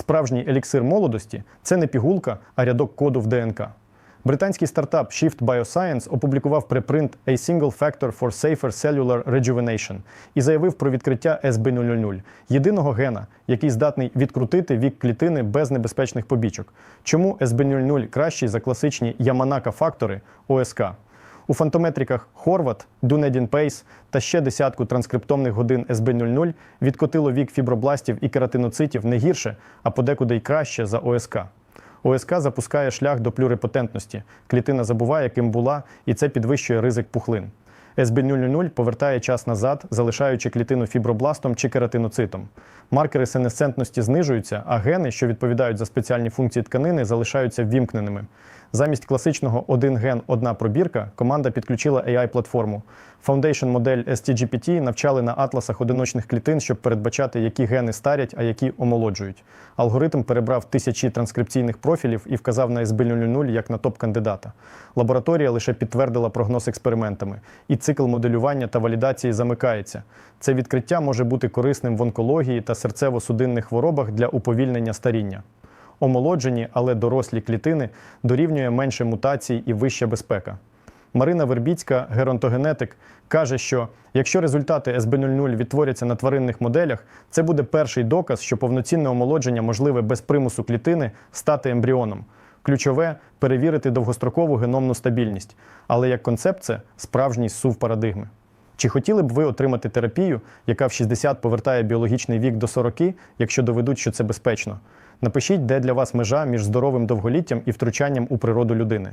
Справжній еліксир молодості це не пігулка, а рядок коду в ДНК. Британський стартап Shift Bioscience опублікував препринт A Single Factor for Safer Cellular Rejuvenation і заявив про відкриття SB000 – єдиного гена, який здатний відкрутити вік клітини без небезпечних побічок. Чому SB00 кращий за класичні Яманака-фактори ОСК? У фантометриках Хорват, Dunedin Pace та ще десятку транскриптомних годин SB00 відкотило вік фібробластів і кератиноцитів не гірше, а подекуди й краще за ОСК. ОСК запускає шлях до плюрипотентності. Клітина забуває, ким була, і це підвищує ризик пухлин. SB000 повертає час назад, залишаючи клітину фібробластом чи кератиноцитом. Маркери сенесцентності знижуються, а гени, що відповідають за спеціальні функції тканини, залишаються ввімкненими. Замість класичного один ген, одна пробірка команда підключила AI-платформу. Foundation модель STGPT навчали на атласах одиночних клітин, щоб передбачати, які гени старять, а які омолоджують. Алгоритм перебрав тисячі транскрипційних профілів і вказав на SB000 як на топ-кандидата. Лабораторія лише підтвердила прогноз експериментами, і цикл моделювання та валідації замикається. Це відкриття може бути корисним в онкології та серцево-судинних хворобах для уповільнення старіння. Омолоджені, але дорослі клітини дорівнює менше мутацій і вища безпека. Марина Вербіцька, геронтогенетик, каже, що якщо результати СБ00 відтворяться на тваринних моделях, це буде перший доказ, що повноцінне омолодження можливе без примусу клітини стати ембріоном. Ключове перевірити довгострокову геномну стабільність. Але як концепт це справжній сув парадигми. Чи хотіли б ви отримати терапію, яка в 60 повертає біологічний вік до 40, якщо доведуть, що це безпечно? Напишіть, де для вас межа між здоровим довголіттям і втручанням у природу людини.